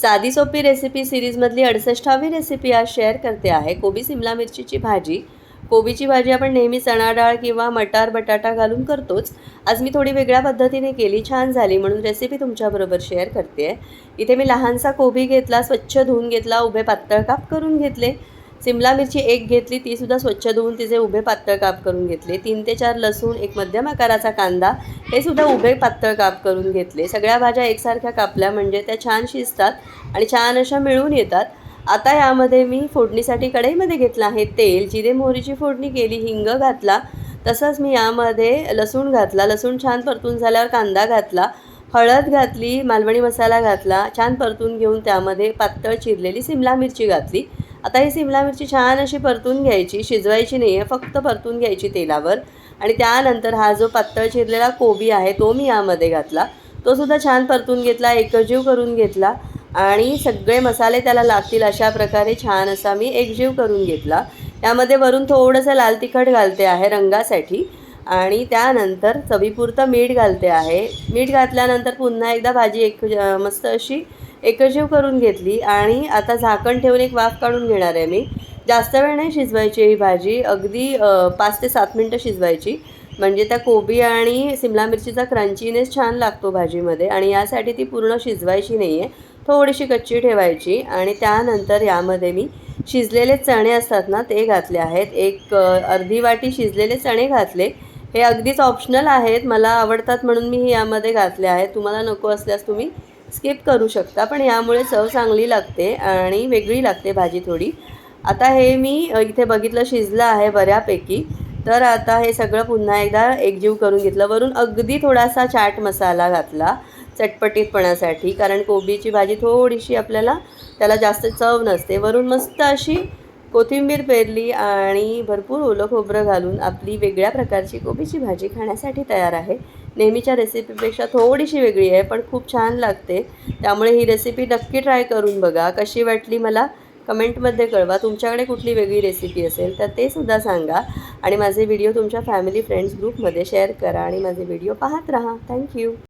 साधी सोपी रेसिपी सिरीजमधली अडसष्टावी रेसिपी आज शेअर करते आहे. कोबी सिमला मिरचीची भाजी. कोबीची भाजी आपण नेहमी चणा डाळ किंवा मटार बटाटा घालून करतोच. आज मी थोडी वेगळ्या पद्धतीने केली छान झाली म्हणून रेसिपी तुमच्याबरोबर शेअर करते. आहे इथे मी लहानसा कोबी घेतला स्वच्छ धुवून घेतला उभे पातळ काप करून घेतले. सिमला मिरची एक घेतली तीसुद्धा स्वच्छ धुवून तिचे उभे पातळ काप करून घेतले. तीन ते चार लसूण एक मध्यम आकाराचा कांदा हे सुद्धा उभे पातळ काप करून घेतले. सगळ्या भाज्या एकसारख्या कापल्या म्हणजे त्या छान शिजतात आणि छान अशा मिळून येतात. आता यामध्ये मी फोडणीसाठी कढईमध्ये घेतलं आहे तेल. जिरे मोहरीची फोडणी केली हिंग घातला तसंच मी यामध्ये लसूण घातला. लसूण छान परतून झाल्यावर कांदा घातला हळद घातली मालवणी मसाला घातला छान परतून घेऊन त्यामध्ये पातळ चिरलेली सिमला मिरची घातली. आता ही सिमला मिरची छान अशी परतून घ्यायची शिजवायची नाही आहे फक्त परतून घ्यायची तेलावर. आणि त्यानंतर हा जो पातळ चिरलेला कोबी आहे तो मी यामध्ये घातला. तो सुद्धा छान परतून घेतला एकजीव करून घेतला. आणि सगळे मसाले त्याला लागतील अशा प्रकारे छान असा मी एकजीव करून घेतला. यामध्ये वरून थोडंसं लाल तिखट घालते आहे रंगासाठी. आणि त्यानंतर चवीपुरतं मीठ घालते आहे. मीठ घातल्यानंतर पुन्हा एकदा भाजी एक मस्त अशी एकजीव करून घेतली आणि आता झाकण ठेवून एक वाफ काढून घेणार आहे मी. जास्त वेळ नाही शिजवायची ही भाजी अगदी पाच ते सात मिनटं शिजवायची. म्हणजे त्या कोबी आणि सिमला मिरचीचा क्रंचीनेस छान लागतो भाजीमध्ये आणि यासाठी ती पूर्ण शिजवायची नाही आहे थोडीशी कच्ची ठेवायची आणि त्यानंतर यामध्ये मी शिजलेले चणे असतात ना ते घातले आहेत. एक अर्धी वाटी शिजलेले चणे घातले. हे अगदीच ऑप्शनल आहेत. मला आवडतात म्हणून मी हे यामध्ये घातले आहेत. तुम्हाला नको असल्यास तुम्ही स्किप करू शकता पण यामुळे चव चांगली लागते आणि वेगळी लागते भाजी थोडी. आता हे मी इथे बघितलं शिजलं आहे बऱ्यापैकी. तर आता हे सगळं पुन्हा एकदा एकजीव करून घेतलं. वरून अगदी थोडासा चाट मसाला घातला चटपटीतपणासाठी कारण कोबीची भाजी थोडीशी आपल्याला त्याला जास्त चव नसते. वरून मस्त अशी कोथिंबीर पेरली आणि भरपूर ओलं खोबरं घालून आपली वेगळ्या प्रकारची कोबीची भाजी खाण्यासाठी तयार आहे. नेहमीच्या रेसिपीपेक्षा थोडीशी वेगळी आहे पण खूप छान लागते. त्यामुळे ही रेसिपी नक्की ट्राय करून बघा. कशी वाटली मला? कमेंटमध्ये कळवा. तुमच्याकडे कुठली वेगळी रेसिपी असेल तर ते सुद्धा सांगा. आणि माझे व्हिडिओ तुमच्या फॅमिली फ्रेंड्स ग्रुपमध्ये शेअर करा आणि माझे व्हिडिओ पाहत राहा. थँक्यू